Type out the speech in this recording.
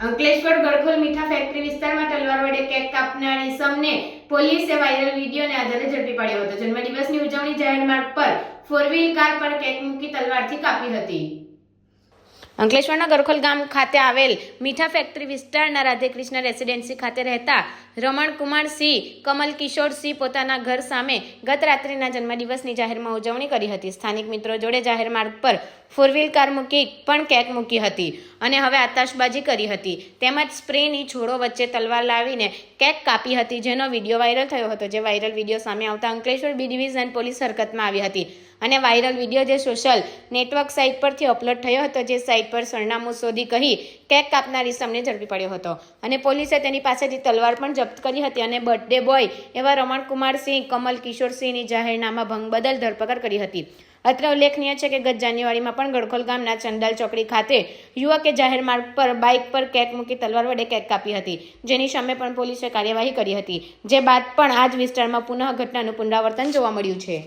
અંકલેશ્વર ગળખોલ મીઠા ફેક્ટરી વિસ્તારમાં તલવાર વડે કેક કાપનાર ઈસમને પોલીસે વાયરલ વિડીયોને આધારે ઝડપી પાડ્યો હતો. જન્મદિવસની ઉજવણી જાહેર માર્ગ પર ફોર વ્હીલ કાર પર કેક મૂકી તલવારથી કાપી હતી. અંકલેશ્વરના ગરખોલ ગામ ખાતે આવેલ મીઠા ફેક્ટરી વિસ્તારના રાધેકૃષ્ણ રેસિડેન્સી ખાતે રહેતા રમણ કુમાર સિંહ, કમલ કિશોર સિંહ પોતાના ઘર સામે ગત રાત્રિના જન્મદિવસની જાહેરમાં ઉજવણી કરી હતી. સ્થાનિક મિત્રો જોડે જાહેર માર્ગ પર ફોર વ્હીલ કાર મૂકી પણ કેક મૂકી હતી અને હવે આતાશબાજી કરી હતી. તેમજ સ્પ્રેની છોડો વચ્ચે તલવાર લાવીને કેક કાપી હતી, જેનો વીડિયો વાયરલ થયો હતો, જે વાયરલ વીડિયો સામે આવતા અંકલેશ્વર બી ડિવિઝન પોલીસ હરકતમાં આવી હતી. અને વાયરલ વીડિયો જે સોશિયલ નેટવર્ક સાઇટ પરથી અપલોડ થયો હતો, જે સાઇટ પર સરનામું શોધી કહી કેક કાપનારી સમને ઝડપી પડ્યો હતો. અને પોલીસે તેની પાસેથી તલવાર પણ જપ્ત કરી હતી અને બર્થડે બોય એવા રમણકુમાર સિંહ, કમલ કિશોર સિંહની જાહેરનામા ભંગ બદલ ધરપકડ કરી હતી. અત્રે ઉલ્લેખનીય છે કે ગત જાન્યુઆરીમાં પણ ગડખોલ ગામના ચંડાલ ચોકડી ખાતે યુવકે જાહેર માર્ગ પર બાઇક પર કેક મૂકી તલવાર વડે કેક કાપી હતી. જેની સામે પણ પોલીસે કાર્યવાહી કરી હતી. જે બાદ પણ આ જ વિસ્તારમાં પુનઃ ઘટનાનું પુનરાવર્તન જોવા મળ્યું છે.